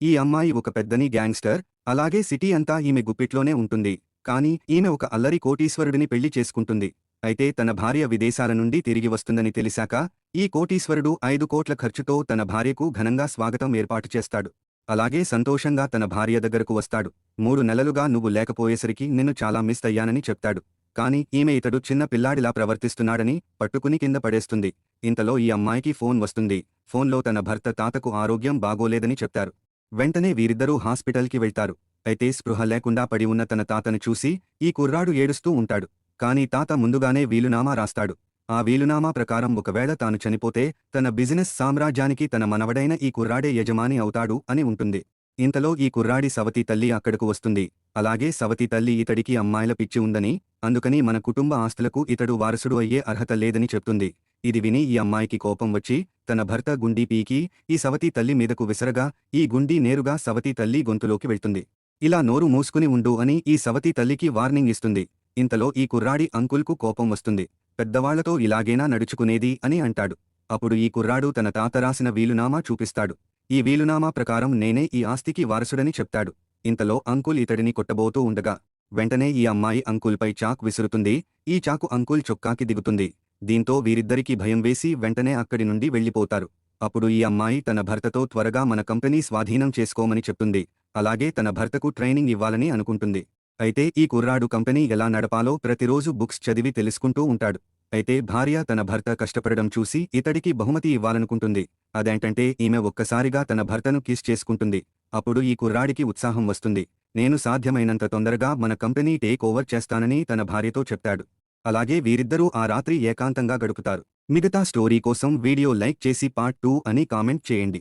ఈ అమ్మాయి ఒక పెద్దని గ్యాంగ్స్టర్ అలాగే సిటీ అంతా ఈమె గుప్పిట్లోనే ఉంటుంది. కానీ ఈమె ఒక అల్లరి కోటీశ్వరుడిని పెళ్ళి చేసుకుంటుంది. అయితే తన భార్య విదేశాల నుండి తిరిగి వస్తుందని తెలిసాక ఈ కోటీశ్వరుడు ఐదు కోట్ల ఖర్చుతో తన భార్యకు ఘనంగా స్వాగతం ఏర్పాటు చేస్తాడు. అలాగే సంతోషంగా తన భార్య దగ్గరకు వస్తాడు. మూడు నెలలుగా నువ్వు లేకపోయేసరికి నిన్ను చాలా మిస్ అయ్యానని చెప్తాడు. కాని ఈమె ఇతడు చిన్న పిల్లాడిలా ప్రవర్తిస్తున్నాడని పట్టుకుని కింద పడేస్తుంది. ఇంతలో ఈ అమ్మాయికి ఫోన్ వస్తుంది. ఫోన్లో తన భర్త తాతకు ఆరోగ్యం బాగోలేదని చెప్తారు. వెంటనే వీరిద్దరూ హాస్పిటల్కి వెళ్తారు. అయితే స్పృహ లేకుండా పడి ఉన్న తన తాతను చూసి ఈ కుర్రాడు ఏడుస్తూ ఉంటాడు. కాని తాత ముందుగానే వీలునామా రాస్తాడు. ఆ వీలునామా ప్రకారం ఒకవేళ తాను చనిపోతే తన బిజినెస్ సామ్రాజ్యానికి తన మనవడైన ఈ కుర్రాడే యజమాని అవుతాడు అని ఉంటుంది. ఇంతలో ఈ కుర్రాడి సవతి తల్లి అక్కడకు వస్తుంది. అలాగే సవతి తల్లి ఇతడికి అమ్మాయిల పిచ్చి ఉందని అందుకని మన కుటుంబ ఆస్తులకు ఇతడు వారసుడు అయ్యే అర్హత లేదని చెప్తుంది. ఇది విని ఈ అమ్మాయికి కోపం వచ్చి తన భర్త గుండీ పీకి ఈ సవతి తల్లి మీదకు విసరగా ఈ గుండీ నేరుగా సవతి తల్లి గొంతులోకి వెళ్తుంది. ఇలా నోరు మూసుకుని ఉండు అని ఈ సవతి తల్లికి వార్నింగ్ ఇస్తుంది. ఇంతలో ఈ కుర్రాడి అంకుల్కు కోపం వస్తుంది. పెద్దవాళ్ళతో ఇలాగేనా నడుచుకునేది అని అంటాడు. అప్పుడు ఈ కుర్రాడు తన తాత రాసిన వీలునామా చూపిస్తాడు. ఈ వీలునామా ప్రకారం నేనే ఈ ఆస్తికి వారసుడని చెప్తాడు. ఇంతలో అంకుల్ ఇతడిని కొట్టబోతూ ఉండగా వెంటనే ఈ అమ్మాయి అంకుల్పై చాక్ విసురుతుంది. ఈ చాకు అంకుల్ చొక్కాకి దిగుతుంది. దీంతో వీరిద్దరికీ భయం వేసి వెంటనే అక్కడి నుండి వెళ్ళిపోతారు అప్పుడు ఈ అమ్మాయి తన భర్తతో త్వరగా మన కంపెనీ స్వాధీనం చేసుకోమని చెప్తుంది. అలాగే తన భర్తకు ట్రైనింగ్ ఇవ్వాలని అనుకుంటుంది. అయితే ఈ కుర్రాడు కంపెనీ ఎలా నడపాలో ప్రతిరోజు బుక్స్ చదివి తెలుసుకుంటూ ఉంటాడు. అయితే భార్య తన భర్త కష్టపడడం చూసి ఇతడికి బహుమతి ఇవ్వాలనుకుంటుంది. అదేంటంటే ఈమె ఒక్కసారిగా తన భర్తను కిస్ చేసుకుంటుంది. అప్పుడు ఈ కుర్రాడికి ఉత్సాహం వస్తుంది. నేను సాధ్యమైనంత తొందరగా మన కంపెనీ టేక్ ఓవర్ చేస్తానని తన భార్యతో చెప్తాడు. అలాగే వీరిద్దరూ ఆ రాత్రి ఏకాంతంగా గడుపుతారు. మిగతా స్టోరీ కోసం వీడియో లైక్ చేసి పార్ట్ టూ అని కామెంట్ చేయండి.